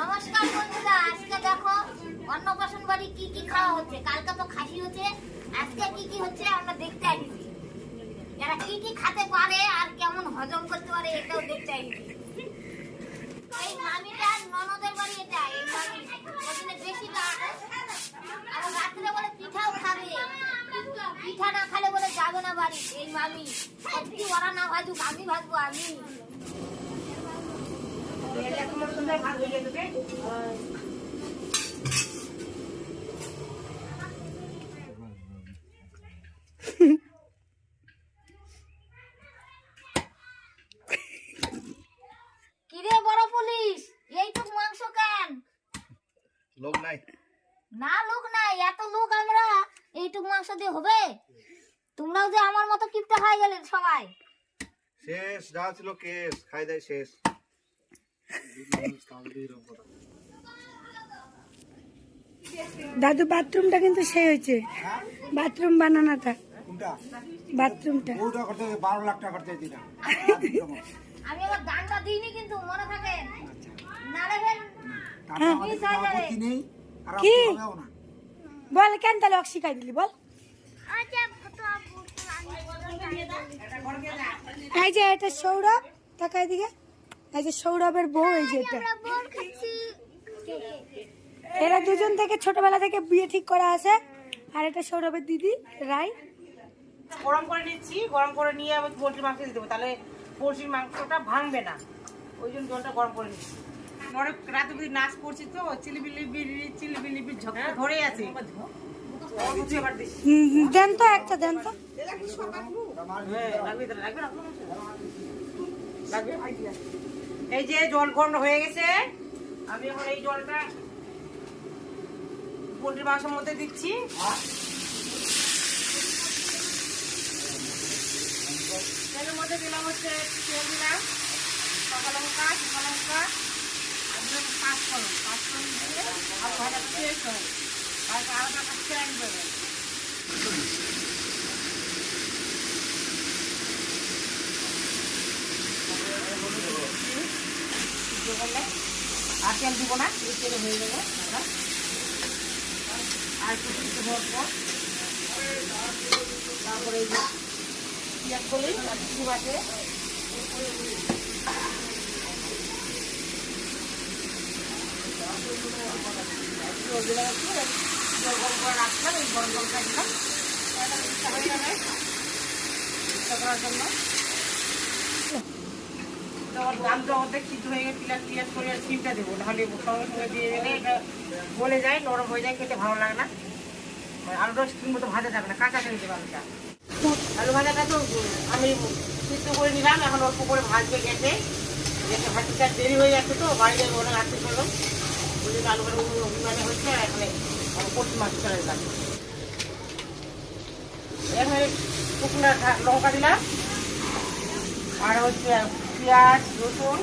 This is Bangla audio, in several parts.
নমস্কার বন্ধুরা, আজকে দেখো অন্নপ্রাশন বাড়ি কি কি খাওয়া হচ্ছে? কালকে তো খাসি হচ্ছে, আজকে কি কি হচ্ছে আমরা দেখতে আসছি। এরা কি কি খেতে পারে আর কেমন হজম করতে পারে এটাও দেখতে আসছি। এই মামিটার ননদের বাড়ি এটা, এই মামি। ওখানে আর রাত্রে বলে পিঠাও খাবে। পিঠা না খালে বলে যাবে না বাড়ি। এই মামি ওরা না ভাজুক, আমি ভাজবো, আমি। কিরে বড় পুলিশ? এইটুক মাংস কেন? লোক নাই। না লোক নাই। এত লোক আমরা এইটুক মাংস দিয়ে হবে? তোমরাও যে আমার মতো কিপটা হয়ে গেলে সবাই। শেষ যা ছিল কেস। খাই দেয় শেষ। দাদু বাথরুমটা কিন্তু সেই হয়েছে। বাথরুম বানানোটা। বাথরুমটা ওটা করতে হবে বারো লাখ টাকা খরচা দিলাম আমি আবার দানটা দিইনি কিন্তু মনে থাকে। নালে ফের তাতে আমাদের কোনো আপত্তি নেই আর কি? বল কেন তাহলে অক্সিকাই দিলি বল। এই যে এটা সৌরভ তাকাই দিকে এই যে সৌরভের বউ এই যে এটা। এরা দুজন থেকে ছোটবেলা থেকে বিয়ে ঠিক করা আছে। আর এটা সৌরভের দিদি রাই। গরম করে নিচ্ছি গরম করে নিয়ে আবার পোলট্রি মাংস দিয়ে দেবো। তাহলে পোলট্রির মাংসটা ভাঙবে না। ওই জন্য জলটা গরম করে নিচ্ছি। পরে রাতে বুঝি নাচ করছি তো চিলিবিলিবি চিলিবিলিবি ঝকড়া ধরে আছে। এবার হুম, হুম, দেন তো একটা দেন তো। হ্যাঁ, লাগবে লাগবে লাগবে? এই যে জল গরম হয়ে গেছে, আমি এখন এই জলটা পোলট্রির মাংসের মধ্যে দিচ্ছি। তেলের মধ্যে দিলাম হচ্ছে তেল দিলাম কাঁচা লঙ্কা লঙ্কা, আর দিলাম পাঁচ ফলন দিয়ে আলু ভাজা টেস্ট হয় আলাদা একটা স্ট্যান্ড দেবে। সিদ্ধ আর তেল দিব না হয়ে যাবে আর একটু সিদ্ধ হওয়ার পর তারপরে এই যে পেঁয়াজ কলি আছে জল গরম করে রাখলাম এই গরম জলটা দিলাম হয়ে করার জন্য তোমার দামটা অর্ধেক সিদ্ধ হয়ে গেছে পিঁয়াজ পিঁয়াজ করে আর দেবো, নাহলে সঙ্গে দিয়ে গেলে এটা গলে যায়, নরম হয়ে যায়, খেতে ভালো লাগে না। আলুটা ঠিক মতো ভাজা যাবে না, কাঁচা খেয়ে আলুটা। আলু ভাজাটা তো আমি সিদ্ধ করে নিলাম, এখন অল্প করে ভাজবে গেছে। গেছে ভাজতে দেরি হয়ে যাচ্ছে তো, বাড়ি যাবে ওরা রাখতে চলো জন্য আলু ভাজা হচ্ছে, আর এখানে পশ্চিম মাছ চলে দিলাম এখানে শুকনো লঙ্কা দিলাম, আর হচ্ছে পেঁয়াজ, রসুন।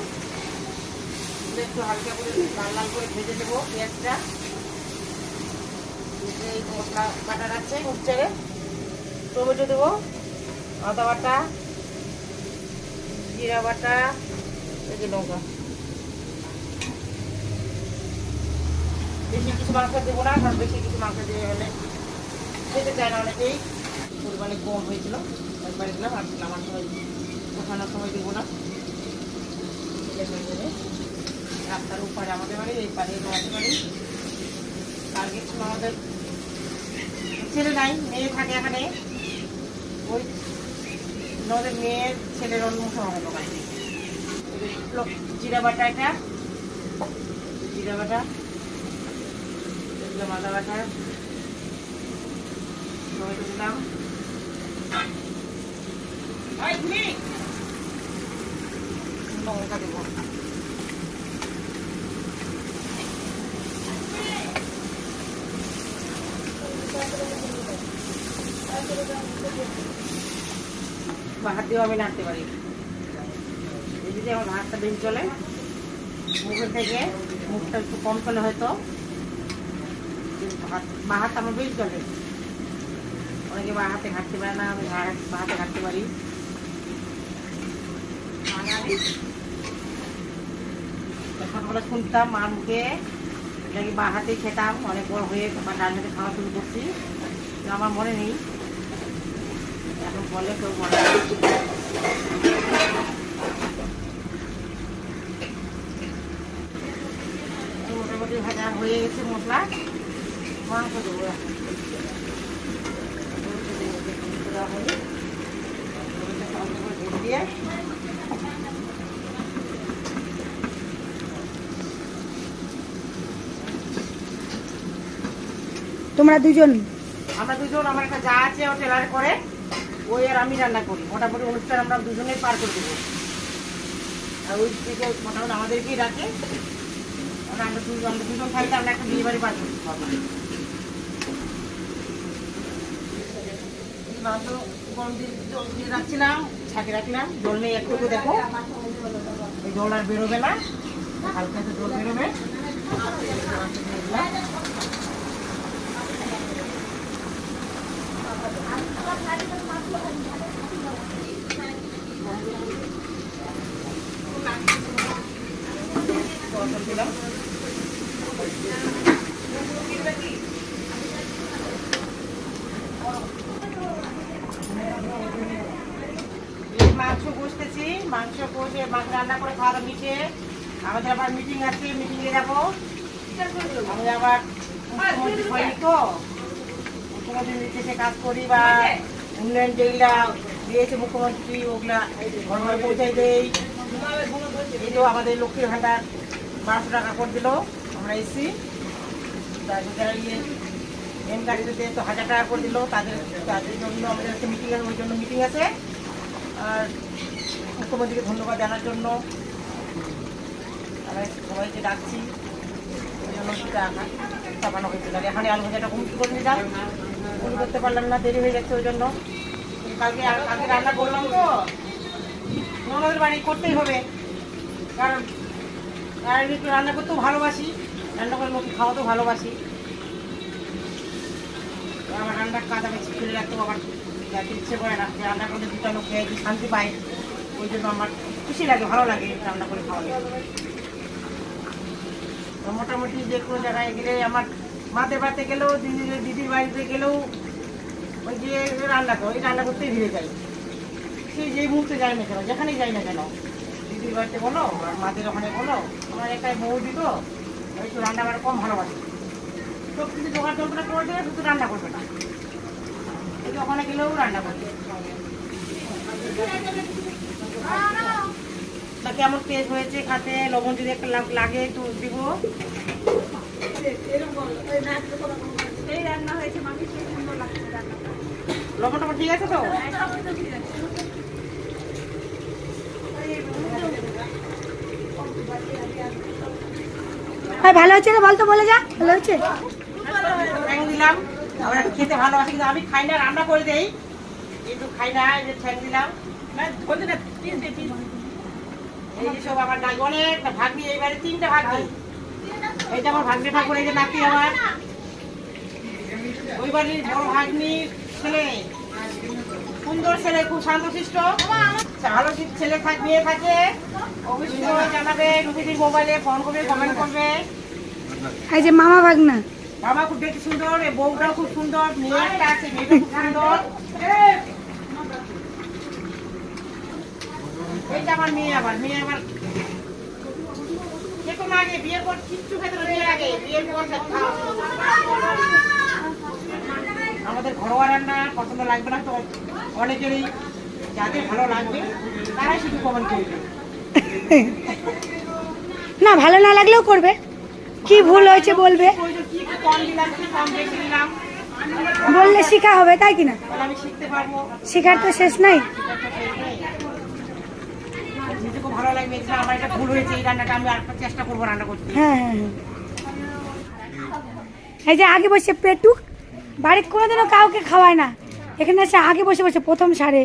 একটু হালকা করে লাল লাল করে ভেজে দেবো পেঁয়াজটা। এই মশলা বাটা আছে হচ্ছে টমেটো দেবো, আদা বাটা, জিরা বাটা, এই যে লঙ্কা। বেশি কিছু মাংস দেবো না, কারণ বেশি কিছু মাংস দিয়ে গেলে খেতে চায় না অনেকেই। পরিমাণে কম হয়েছিল, একবার দিলাম, আর আমার সময় ওঠানোর সময় দেবো না। দিলে হয়ে যাবে রাস্তার উপরে, আমাদের বাড়ি, এই পারে আমাদের বাড়ি। টার্গেট ছিল আমাদের ছেলে নাই, মেয়ে থাকে এখানে। ওই আমাদের মেয়ের ছেলের অনুমোদন হবে দোকানে জিরা বাটা এটা জিরা বাটা দিলাম বাটা। টমেটো দিলাম। লঙ্কা দেবো। হাত আমি নাড়তে পারি যদি আমার ভাতটা বেশি চলে, মুখের থেকে মুখটা একটু কম চলে হয়তো ভাত বা আমার বেশি চলে। অনেকে বা হাতে ঘাটতে পারে না, আমি হাতে ঘাটতে পারি। ছোটবেলা শুনতাম মার মুখে নাকি মা হাতেই খেতাম অনেক বড় হয়ে বা ডান হাতে খাওয়া শুরু করছি আমার মনে নেই এখন বলে কেউ মনে মোটামুটি ভাজা হয়ে গেছে মশলা মাংস দেবো। দেওয়া ঢেলে দিয়ে তোমরা দুজন? আমরা দুজন, আমার একটা যা আছে, ও টেলার করে, ওই আর আমি রান্না করি। মোটামুটি অনুষ্ঠান আমরা দুজনেই পার করে দেবো। আর ওই থেকে মোটামুটি আমাদেরকেই রাখে আমরা দুজন আমরা দুজন থাকলে আমরা একটা বিয়ে বাড়ি পার করতে পারব রাখছিলাম ছাকে রাখলাম। জল নেই একটু দেখো। জল আর বেরোবে না। হালকা একটু জল বেরোবে। মাংস এই মাংস কষতেছি মাংস রান্না করে খাওয়া মিশে আমাদের আবার মিটিং আছে মিটিংয়ে যাব। আমি আবার মুখ্যমন্ত্রী তো। মুখ্যমন্ত্রী কাজ করি বা উন্নয়ন যেগুলা দিয়েছে মুখ্যমন্ত্রী, ওগুলা ঘর ঘরে পৌঁছাই দেই। এই আমাদের লক্ষ্মীর ভান্ডার বারোশো টাকা করে দিল। আমরা এসি। তারপর যারা ইয়ে এম গাড়িতে তো হাজার টাকা করে দিল। তাদের তাদের জন্য আমাদের একটা মিটিং আছে, ওই জন্য মিটিং আছে। আর মুখ্যমন্ত্রীকে ধন্যবাদ জানার জন্য। আমরা সবাইকে ডাকছি। ওই জন্য সেটা চাপানো হয়েছিল এখানে আলু ভাজাটা কমিটি করে নিলাম। কমিটি করতে পারলাম না, দেরি হয়ে যাচ্ছে ওই জন্য। কালকে কালকে রান্না করলাম তো। আমাদের বাড়ি করতেই হবে। কারণ আমি একটু রান্না করতেও ভালোবাসি, রান্না করে লোক খাওয়াতেও ভালোবাসি। আমার রান্নার কাজ আমি ফেলে রাখতেও আমার যাতে ইচ্ছে করে না, যে রান্না করলে দুটো লোক খেয়ে শান্তি পায়। ওই জন্য আমার খুশি লাগে, ভালো লাগে রান্না করে খাওয়ালে তো মোটামুটি যে কোনো জায়গায় গেলে আমার মাতে বাড়িতে গেলেও, দিদির দিদির বাড়িতে গেলেও ওই যে রান্না এই রান্না করতেই ভিড়ে যাই সে যেই মুহূর্তে যায় না কেন? যেখানেই যাই না কেন? দিদির বাড়িতে বলো আর মাদের ওখানে বলো, আমার একাই বউ দিত একটু রান্না বান্না কম ভালোবাসে। সব কিছু জোগাড় যন্ত্রণা করে দেবে শুধু রান্না করবে না। যে ওখানে গেলেও রান্না করবে। তা কেমন টেস্ট হয়েছে? খাতে, লবণ যদি একটা লাগে একটু দিব। লবণ টবণ ঠিক আছে তো? হ্যাঁ ভালো হচ্ছে রে বলতো বলে যা ভালো হচ্ছে? ঠ্যাং দিলাম আমরা খেতে ভালোবাসি কিন্তু আমি খাই না রান্না করে দেই। কিন্তু খাই না এই যে ঠ্যাং দিলাম। না এই যে সব আমার গাছ অনেক ভাগ্নি এইবারে তিনটা ভাগ্নি। এইটা আমার ভাগ্নি ঠাকুর এই যে নাতি আমার। ওই বাড়ির বড় ভাগ্নির ছেলে। সুন্দর ছেলে খুব শান্তশিষ্ট। ভালো ছেলে থাক মেয়ে থাকে। অবশ্যই জানাবে রুবিদির মোবাইলে ফোন করবে কমেন্ট করবে। এই যে মামা ভাগনা। বাবা খুব দেখতে সুন্দর বউটাও খুব সুন্দর মেয়েটা আছে মেয়েটা খুব সুন্দর। এইটা আমার মেয়ে আবার মেয়ে আবার খেতো আগে বিয়ের পর কিচ্ছু খেতে বিয়ের আগে বিয়ের পর খেতে খাওয়া শুরু করবে। আমাদের ঘরোয়া রান্না পছন্দ লাগবে না তো অনেকেরই যাদের ভালো লাগবে তারাই শুধু কমেন্ট করবে না ভালো না লাগলেও করবে। কি ভুল হয়েছে বলবে? বললে শেখা হবে তাই কিনা? তাহলে আমি শিখতে পারব। শেখার তো শেষ নাই? ভালো লাগবে যে আমার এটা ভুল হয়েছে, এই রান্নাটা আমি চেষ্টা রান্না করতে। হ্যাঁ হ্যাঁ হ্যাঁ। এই যে আগে বসে পেটু বাড়িতে কোনোদিনও কাউকে খাওয়ায় না। এখানে এসে আগে বসে বসে প্রথম সারে।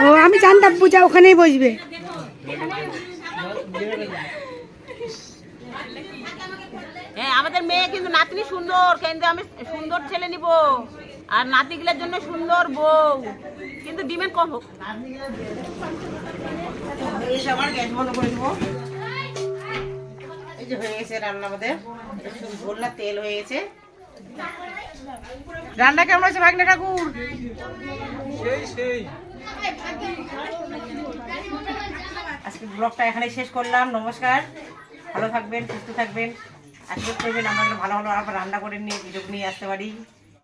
ও, আমি জানতাম পূজা ওখানেই বসবে। হ্যাঁ আমাদের মেয়ে কিন্তু নাতনি সুন্দর কিন্তু আমি সুন্দর ছেলে নিব। আর নাতিগুলোর জন্য সুন্দর বউ। কিন্তু ডিমের কম হোক। এই যে হয়ে গেছে রান্না আমাদের। তেল হয়ে গেছে। রান্না কেমন আছে ভাগনা ঠাকুর? আজকে ব্লগটা এখানে শেষ করলাম। নমস্কার। ভালো থাকবেন সুস্থ থাকবেন। আশীর্বাদ করবেন আমরা যেন ভালো ভালো আবার রান্না করে নিয়ে ভিডিও নিয়ে আসতে পারি।